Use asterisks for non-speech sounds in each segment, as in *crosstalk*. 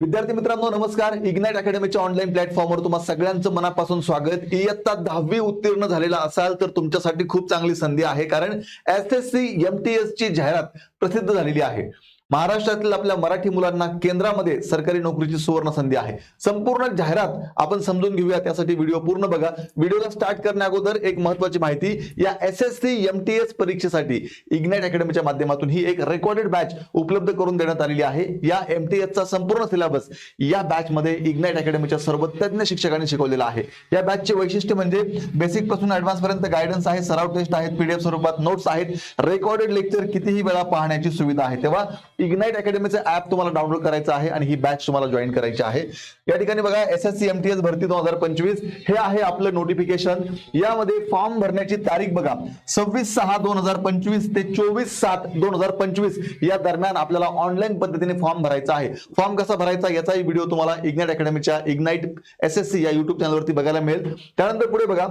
विद्यार्थी मित्रांनो नमस्कार. इग्नाइट अकॅडमीच्या ऑनलाईन प्लॅटफॉर्मवर तुम्हाला सगळ्यांचं मनापासून स्वागत. इयत्ता दहावी उत्तीर्ण झालेला असाल तर तुमच्यासाठी खूप चांगली संधी आहे कारण S S C M T S ची जाहिरात प्रसिद्ध झालेली आहे. महाराष्ट्रातील आपल्या मराठी मुलांना केंद्रामध्ये सरकारी नोकरीची सुवर्ण संधी आहे. संपूर्ण जाहिरात आपण समजून घेऊया. त्यासाठी व्हिडिओ पूर्ण बघा. व्हिडिओला स्टार्ट करण्या अगोदर एक महत्वाची माहिती या S S C M T S परीक्षेसाठी इग्नाइट अकॅडमीच्या माध्यमातून ही एक रेकॉर्डेड बॅच उपलब्ध करून देण्यात आलेली आहे. या एम टी एसचा संपूर्ण सिलेबस या बॅच मध्ये इग्नाइट अकॅडमीच्या सर्व तज्ञ शिक्षकांनी शिकवलेला आहे. या बॅचचे वैशिष्ट्य म्हणजे बेसिकपासून ऍडव्हान्स पर्यंत गायडन्स आहे सराव टेस्ट आहेत पीडीएफ स्वरूपात नोट्स आहेत. रेकॉर्डेड लेक्चर कितीही वेळा पाहण्याची सुविधा आहे. तेव्हा इग्नाइट अकॅडमीचं ऍप तुम्हाला डाउनलोड करायचं आहे आणि ही बॅच तुम्हाला जॉईन करायची आहे. या ठिकाणी बघा S S C M T S भरती दोन हजार पंचवीस. हे आहे आपलं नोटिफिकेशन यामध्ये फॉर्म भरण्याची तारीख बघा. सव्वीस सहा दोन हजार पंचवीस ते चोवीस सात दोन हजार पंचवीस या दरम्यान आपल्याला ऑनलाईन पद्धतीने फॉर्म भरायचा आहे. फॉर्म कसा भरायचा याचाही व्हिडिओ तुम्हाला इग्नाइट अकॅडमीच्या इग्नाइट एस एस सी या युट्यूब चॅनलवरती बघायला मिळेल. त्यानंतर पुढे बघा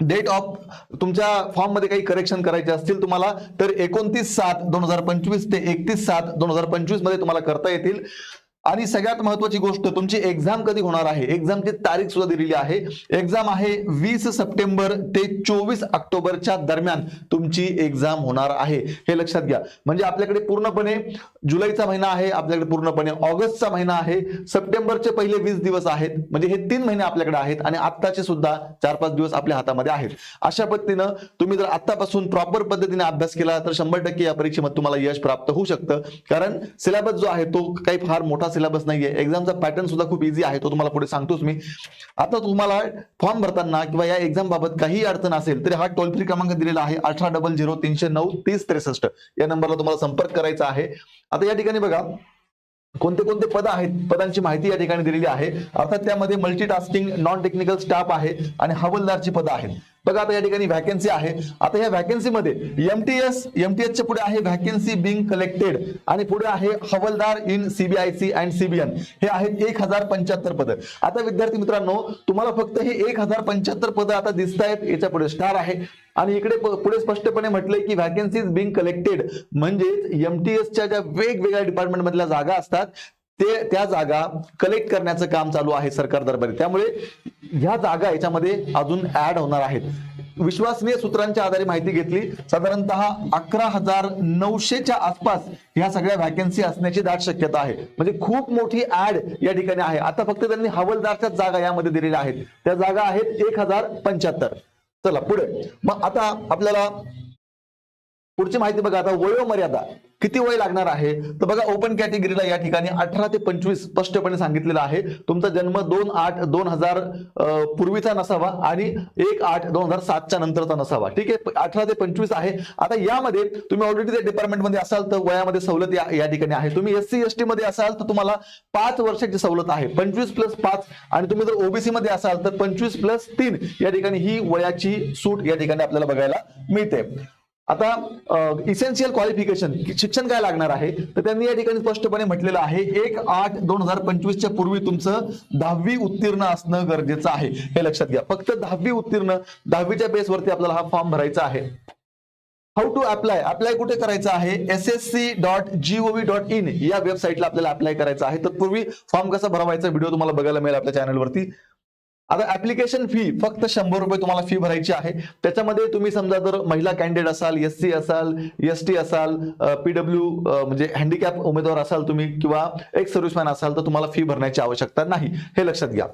डेट ऑफ तुमच्या फॉर्ममध्ये काही करेक्शन करायचे असतील तुम्हाला तर एकोणतीस सात दोन हजार पंचवीस ते एकतीस सात दोन हजार पंचवीसमध्ये तुम्हाला करता येतील. आणि सगळ्यात महत्वाची गोष्ट तुमची एक्झाम कधी होणार आहे? एक्झामची तारीख सुद्धा दिलेली आहे. एक्झाम आहे वीस सप्टेंबर ते चोवीस ऑक्टोबरच्या दरम्यान तुमची एक्झाम होणार आहे. हे लक्षात घ्या. म्हणजे आपल्याकडे पूर्णपणे जुलैचा महिना आहे आपल्याकडे पूर्णपणे ऑगस्टचा महिना आहे. सप्टेंबरचे पहिले वीस दिवस आहेत. म्हणजे हे तीन महिने आपल्याकडे आहेत आणि आत्ताचे सुद्धा चार पाच दिवस आपल्या हातामध्ये आहेत. अशा पद्धतीनं तुम्ही जर आतापासून प्रॉपर पद्धतीने अभ्यास केला तर शंभर टक्के या परीक्षेमध्ये तुम्हाला यश प्राप्त होऊ शकतं. कारण सिलेबस जो आहे तो काही फार मोठा सिलेबस नाहीये. एक्झामचा पॅटर्न सुद्धा खूप इझी आहे तो तुम्हाला पुढे सांगतोच मी. आता तुम्हाला फॉर्म भरताना किंवा या एक्झाम बाबत काही अडचण असेल तरी हा टोल फ्री क्रमांक दिलेला आहे अठरा डबल झिरो तीनशे नऊ तीस त्रेसष्ट. या नंबरला तुम्हाला संपर्क करायचा आहे. आता या ठिकाणी बघा कोणते कोणते पद आहेत पदांची माहिती या ठिकाणी दिलेली आहे. अर्थात त्यामध्ये मल्टीटास्किंग नॉन टेक्निकल स्टाफ आहे आणि हवलदारची पदं आहेत. बघा आता या ठिकाणी व्हॅकन्सी आहे. आता या व्हॅकन्सीमध्ये एमटीएस एमटीएस च्या पुढे आहे व्हॅकन्सी बिंग कलेक्टेड आणि पुढे आहे हवलदार इन सीबीआयसी अँड सीबीएन हे आहेत एक हजार पंच्याहत्तर पद. आता विद्यार्थी मित्रांनो तुम्हाला फक्त हे एक हजार पंच्याहत्तर पद आता दिसत आहेत याच्यापुढे स्टार आहे. आणि इकडे पुढे स्पष्टपणे म्हटलंय की व्हॅकन्सीज बिंग कलेक्टेड म्हणजेच एमटीएसच्या ज्या वेगवेगळ्या डिपार्टमेंट मधल्या जागा असतात ते त्या जागा कलेक्ट करण्याचं काम चालू आहे सरकार दरबारी. त्यामुळे ह्या जागा याच्यामध्ये अजून ऍड होणार आहेत. विश्वसनीय सूत्रांच्या आधारे माहिती घेतली. साधारणतः अकरा हजार नऊशेच्या आसपास ह्या सगळ्या व्हॅकन्सी असण्याची दाट शक्यता आहे. म्हणजे खूप मोठी ऍड या ठिकाणी आहे. आता फक्त त्यांनी हवलदारच्याच जागा यामध्ये दिलेल्या आहेत. त्या जागा आहेत एक हजार पंच्याहत्तर. चला पुढे. मग आता आपल्याला पुढची माहिती बघा. आता वयोमर्यादा. किती वय लागणार आहे? तर बघा ओपन कॅटेगरीला या ठिकाणी अठरा ते पंचवीस स्पष्टपणे सांगितलेलं आहे. तुमचा जन्म दोन आठ दोन हजार पूर्वीचा नसावा आणि एक आठ दोन हजार सातच्या नंतरचा नसावा. ठीक आहे? अठरा ते पंचवीस आहे. आता यामध्ये तुम्ही ऑलरेडी त्या डिपार्टमेंटमध्ये असाल तर वयामध्ये सवलत या या ठिकाणी आहे. तुम्ही एस सी एस टी मध्ये असाल तर तुम्हाला पाच वर्षाची सवलत आहे. पंचवीस प्लस पाच आणि तुम्ही जर ओबीसी मध्ये असाल तर पंचवीस प्लस तीन या ठिकाणी ही वयाची सूट या ठिकाणी आपल्याला बघायला मिळते. आता इसेन्शियल क्वालिफिकेशन शिक्षण काय लागणार आहे? तर त्यांनी या ठिकाणी स्पष्टपणे म्हटलेलं आहे एक आठ दोन हजार पंचवीसच्या पूर्वी तुमचं दहावी उत्तीर्ण असणं गरजेचं आहे. हे लक्षात घ्या. फक्त दहावी उत्तीर्ण दहावीच्या बेसवरती आपल्याला हा फॉर्म भरायचा आहे. हाऊ टू अप्लाय अप्लाय कुठे करायचं आहे? S S C dot G O V dot in या वेबसाईटला आपल्याला अप्लाय करायचं आहे. तत्पूर्वी फॉर्म कसा भरवायचा? व्हिडिओ तुम्हाला बघायला मिळेल आपल्या चॅनलवरती आता ऍप्लिकेशन फी फक्त शंभर रुपये तुम्हाला फी भरायची आहे. त्याच्यामध्ये तुम्ही समजा जर महिला कॅन्डिडेट असाल एस सी असाल एस टी असाल पीडब्ल्यू म्हणजे हँडिकॅप उमेदवार असाल तुम्ही किंवा एक सर्व्हिसमॅन असाल तर तुम्हाला फी भरण्याची आवश्यकता नाही. हे लक्षात घ्या.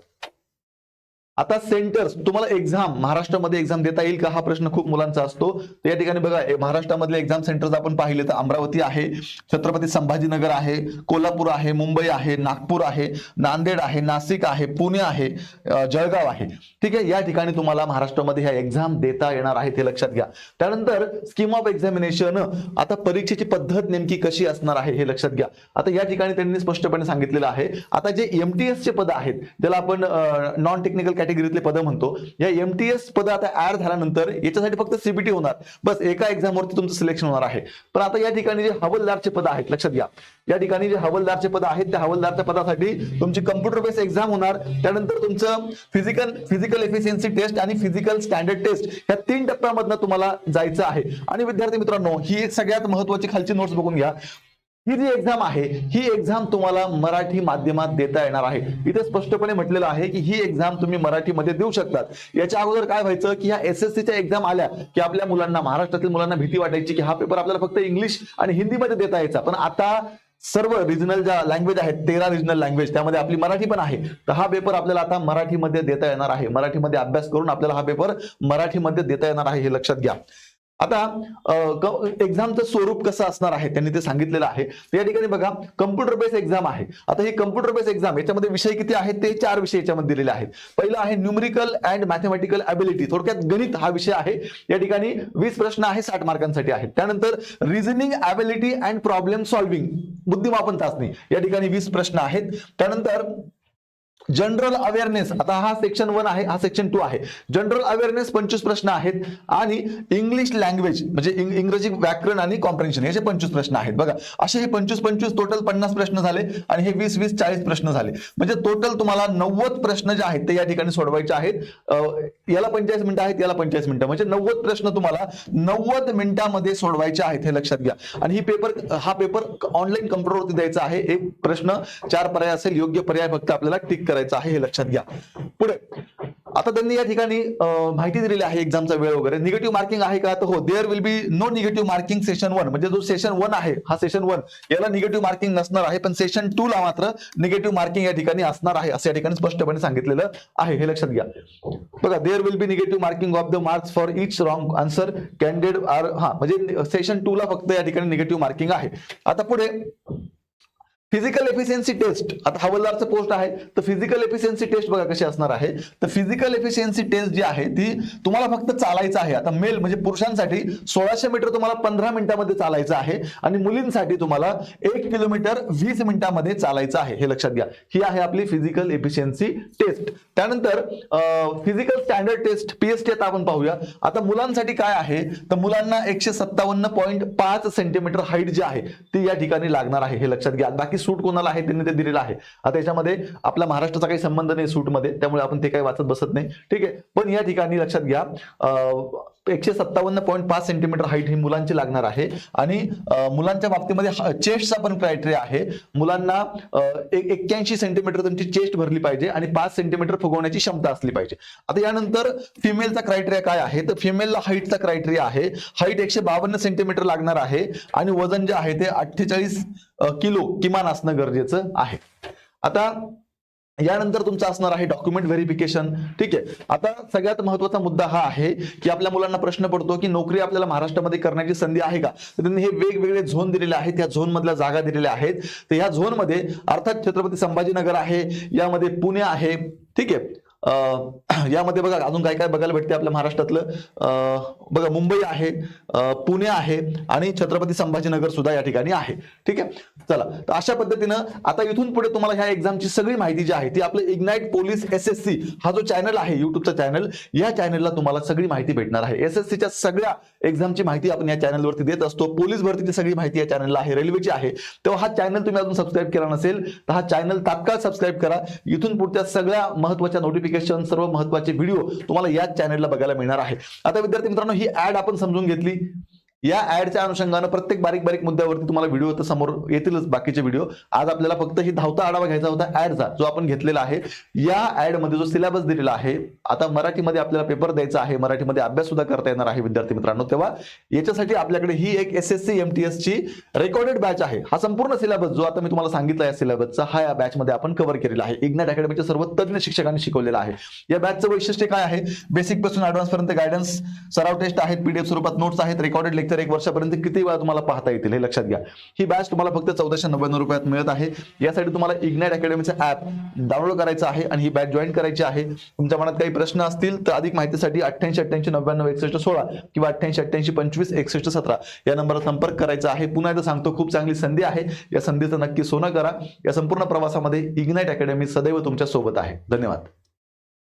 आता सेंटर्स तुम्हाला एक्झाम महाराष्ट्रामध्ये एक्झाम देता येईल का? हा प्रश्न खूप मुलांचा असतो. तर या ठिकाणी बघा महाराष्ट्रामधले एक्झाम सेंटर्स आपण पाहिले तर अमरावती आहे छत्रपती संभाजीनगर आहे कोल्हापूर आहे मुंबई आहे नागपूर आहे नांदेड आहे नाशिक आहे पुणे आहे जळगाव आहे. ठीक आहे? या ठिकाणी तुम्हाला महाराष्ट्रामध्ये ह्या एक्झाम देता येणार आहेत हे लक्षात घ्या. त्यानंतर स्कीम ऑफ एक्झामिनेशन आता परीक्षेची पद्धत नेमकी कशी असणार आहे हे लक्षात घ्या. आता या ठिकाणी त्यांनी स्पष्टपणे सांगितलेलं आहे. आता जे एमटीएस चे पद आहेत ज्याला आपण नॉन टेक्निकल कॅटेगरीतले पद म्हणतो. या एमटीएस पद आता ऍड झाल्यानंतर याच्यासाठी फक्त सीबीटी होणार. बस एका एक्झामवरती तुमचं सिलेक्शन होणार आहे. पण आता या ठिकाणी जे हवलदारचे पद आहेत लक्षात घ्या. या ठिकाणी जे हवलदारचे पद आहेत त्या हवलदारच्या पदासाठी तुमची कम्प्युटर बेस एक्झाम होणार. त्यानंतर तुमचं फिजिकल फिजिकल एफिशियन्सी टेस्ट आणि फिजिकल स्टँडर्ड टेस्ट ह्या तीन टप्प्यामधनं तुम्हाला जायचं आहे. आणि विद्यार्थी मित्रांनो ही एक सगळ्यात महत्वाची खालची नोट्स बघून घ्या. ही जी एक्झाम आहे ही एक्झाम तुम्हाला मराठी माध्यमात देता येणार आहे. इथे स्पष्टपणे म्हटलेलं आहे की ही एक्झाम तुम्ही मराठीमध्ये देऊ शकतात. याच्या अगोदर काय व्हायचं की ह्या एस एस सीच्या एक्झाम आल्या की आपल्या मुलांना महाराष्ट्रातील मुलांना भीती वाटायची की हा पेपर आपल्याला फक्त इंग्लिश आणि हिंदीमध्ये देता यायचा. पण आता सर्व रिजनल ज्या लँग्वेज आहेत तेरा रिजनल लँग्वेज त्यामध्ये आपली मराठी पण आहे. तर हा पेपर आपल्याला आता मराठीमध्ये देता येणार आहे. मराठीमध्ये अभ्यास करून आपल्याला हा पेपर मराठीमध्ये देता येणार आहे हे लक्षात घ्या. आता एक्झामचं स्वरूप कसं असणार आहे? त्यांनी ते सांगितलेलं आहे. या ठिकाणी बघा कम्प्युटर बेस एक्झाम आहे. आता ही कम्प्युटर बेस एक्झाम याच्यामध्ये विषय किती आहेत? ते चार विषय याच्यामध्ये दिलेले आहेत. पहिलं आहे न्यूमरिकल अँड मॅथमॅटिकल अबिलिटी थोडक्यात गणित हा विषय आहे. या ठिकाणी वीस प्रश्न आहे साठ मार्कांसाठी आहेत. त्यानंतर reasoning ability and problem solving बुद्धिमापन चाचणी. या ठिकाणी वीस प्रश्न आहेत. त्यानंतर जनरल अवेअरनेस आता हा सेक्शन वन आहे हा सेक्शन टू आहे. जनरल अवेअरनेस पंचवीस प्रश्न आहेत आणि इंग्लिश लँग्वेज म्हणजे इंग्रजी व्याकरण आणि कॉम्प्रेन्शन याचे पंचवीस प्रश्न आहेत. बघा असे हे पंचवीस पंचवीस टोटल पन्नास प्रश्न झाले आणि हे वीस वीस चाळीस प्रश्न झाले. म्हणजे टोटल तुम्हाला नव्वद प्रश्न जे आहेत ते या ठिकाणी सोडवायचे आहेत. याला पंचेचाळीस मिनिटं आहेत याला पंचेचाळीस मिनिटं. म्हणजे नव्वद प्रश्न तुम्हाला नव्वद मिनिटांमध्ये सोडवायचे आहेत हे लक्षात घ्या. आणि ही पेपर हा पेपर ऑनलाईन कम्प्युटरवरती द्यायचा आहे. एक प्रश्न चार पर्याय असेल योग्य पर्याय फक्त आपल्याला टिक करायचं आहे हे लक्षात घ्या. पुढे आता त्यांनी या ठिकाणी माहिती दिलेली आहे एक्झामचा वेळ वगैरे. निगेटिव्ह मार्किंग आहे का? तर हो there will be no negative marking session one म्हणजे जो सेशन वन आहे हा सेशन वन याला निगेटिव्ह मार्किंग नसणार आहे पण सेशन टू ला मात्र निगेटिव्ह मार्किंग या ठिकाणी असणार आहे असं या ठिकाणी स्पष्टपणे सांगितलेलं आहे. हे लक्षात घ्या. बघा there will be negative marking of the marks for each wrong answer candidate are हा म्हणजे सेशन टू ला फक्त या ठिकाणी निगेटिव्ह मार्किंग आहे. आता पुढे फिजिकल एफिशियन्सी टेस्ट आता हवालदारचं पोस्ट आहे. तर फिजिकल एफिशियन्सी टेस्ट बघा कशी असणार आहे. तर फिजिकल एफिशियन्सी टेस्ट जी आहे ती तुम्हाला फक्त चालायचं आहे. आता मेल म्हणजे पुरुषांसाठी सोळाशे मीटर तुम्हाला पंधरा मिनिटांमध्ये चालायचं आहे आणि मुलींसाठी तुम्हाला एक किलोमीटर वीस मिनिटांमध्ये चालायचं आहे. हे लक्षात घ्या. ही आहे आपली फिजिकल एफिशियन्सी टेस्ट त्यानंतर फिजिकल स्टँडर्ड टेस्ट पीएसटी आता आपण पाहूया. आता मुलांसाठी काय आहे? तर मुलांना एकशे सत्तावन्न पॉईंट पाच सेंटीमीटर हाईट जी आहे ती या ठिकाणी लागणार आहे. हे लक्षात घ्या. बाकी सूट कोणाला आहे त्यांनी ते दिलेलं आहे. आता याच्यामध्ये आपला महाराष्ट्राचा काही संबंध नाही सूटमध्ये त्यामुळे आपण ते काही वाचत बसत नाही. ठीक आहे. पण या ठिकाणी लक्षात घ्या एकशे सत्तावन्न पॉईंट पाच सेंटीमीटर हाईट ही मुलांची लागणार आहे. आणि मुलांच्या बाबतीमध्ये चेस्टचा पण क्रायटेरिया आहे. मुलांना एक एक्क्याऐंशी सेंटीमीटर त्यांची चेस्ट भरली पाहिजे आणि पाच सेंटीमीटर फुगवण्याची क्षमता असली पाहिजे. आता यानंतर फिमेलचा क्रायटेरिया काय आहे? तर फिमेलला हाईटचा क्रायटेरिया आहे. हाईट एकशे बावन्न सेंटीमीटर लागणार आहे. आणि वजन जे आहे ते अठ्ठेचाळीस किलो किमान असणं गरजेचं आहे. आता यानंतर तुमचं असणार आहे डॉक्युमेंट व्हेरिफिकेशन ठीक आहे. आता सगळ्यात महत्त्वाचा मुद्दा हा आहे की आपल्या मुलांना प्रश्न पडतो की नोकरी आपल्याला महाराष्ट्रामध्ये करण्याची संधी आहे का? तर त्यांनी हे वेगवेगळे झोन दिलेले आहेत. या झोन मधल्या जागा दिलेल्या आहेत. तर या झोनमध्ये अर्थात छत्रपती संभाजीनगर आहे यामध्ये पुणे आहे. ठीक आहे. *clears throat* यामध्ये बघा अजून काय काय बघायला भेटते आपल्या महाराष्ट्रातलं? बघा मुंबई आहे पुणे आहे आणि छत्रपती संभाजीनगर सुद्धा या ठिकाणी आहे. ठीक आहे? चला तर अशा पद्धतीनं आता इथून पुढे तुम्हाला ह्या एक्झामची सगळी माहिती जी आहे ती आपलं Ignite police S S C हा जो चॅनल आहे युट्यूबचा चॅनल या चॅनलला तुम्हाला सगळी माहिती भेटणार आहे. एस एस सीच्या सगळ्या एक्झामची माहिती आपण या चॅनलवरती देत असतो. पोलीस भरतीची सगळी माहिती या चॅनलला आहे रेल्वेची आहे. तेव्हा हा चॅनल तुम्ही अजून सबस्क्राईब केला नसेल तर हा चॅनल तात्काळ सबस्क्राईब करा. इथून पुढच्या सगळ्या महत्त्वाच्या नोटिफिकेशन सर्व महत्त्वाचे व्हिडिओ तुम्हाला याच चॅनलला बघायला मिळणार आहे. आता विद्यार्थी मित्रांनो ही ऍड आपण समजून घेतली. या ऍडच्या अनुषंगानं प्रत्येक बारीक बारीक मुद्द्यावरती तुम्हाला व्हिडिओ तर समोर येतीलच बाकीचे व्हिडिओ. आज आपल्याला फक्त ही धावता आढावा घ्यायचा होता ऍडचा जो आपण घेतलेला आहे. या ऍडमध्ये जो सिलेबस दिलेला आहे आता मराठीमध्ये आपल्याला पेपर द्यायचा आहे मराठीमध्ये अभ्यास सुद्धा करता येणार आहे विद्यार्थी मित्रांनो. तेव्हा याच्यासाठी आपल्याकडे ही एक S S C M T S ची रेकॉर्डेड बॅच आहे. हा संपूर्ण सिलेबस जो आता मी तुम्हाला सांगितला या सिलेबसचा हा या बॅच मध्ये आपण कव्हर केलेला आहे. इग्नाट अकॅडमीच्या सर्व तज्ञ शिक्षकांनी शिकवलेला आहे. या बॅचचं वैशिष्ट्य काय आहे? बेसिकपासून ऍडव्हान्स पर्यंत गायडन्स सराव टेस्ट आहेत पीडीएफ स्वरूपात नोट्स आहेत रेकॉर्डेड लेक्चर तर एक वर्षापर्यंत किती वेळा तुम्हाला पाहता येतील हे लक्षात घ्या. ही बॅच तुम्हाला फक्त चौदाशे नव्याण्णव रुपयात मिळत आहे. यासाठी तुम्हाला इग्नाइट अकॅडमीचं ऍप डाउनलोड करायचं आहे आणि ही बॅच जॉईन करायची आहे. तुमच्या मनात काही प्रश्न असतील तर अधिक माहितीसाठी अठ्ठ्याऐंशी अठ्ठ्याऐंशी नव्याण्णव एकसष्ट सोळा किंवा अठ्ठ्याऐंशी अठ्ठ्याऐंशी पंचवीस एकसष्ट सतरा या नंबरला संपर्क करायचा आहे. पुन्हा एकदा सांगतो खूप चांगली संधी आहे. या संधीचं नक्की सोनं करा. या संपूर्ण प्रवासामध्ये इग्नाइट अकॅडमी सदैव तुमच्यासोबत आहे. धन्यवाद.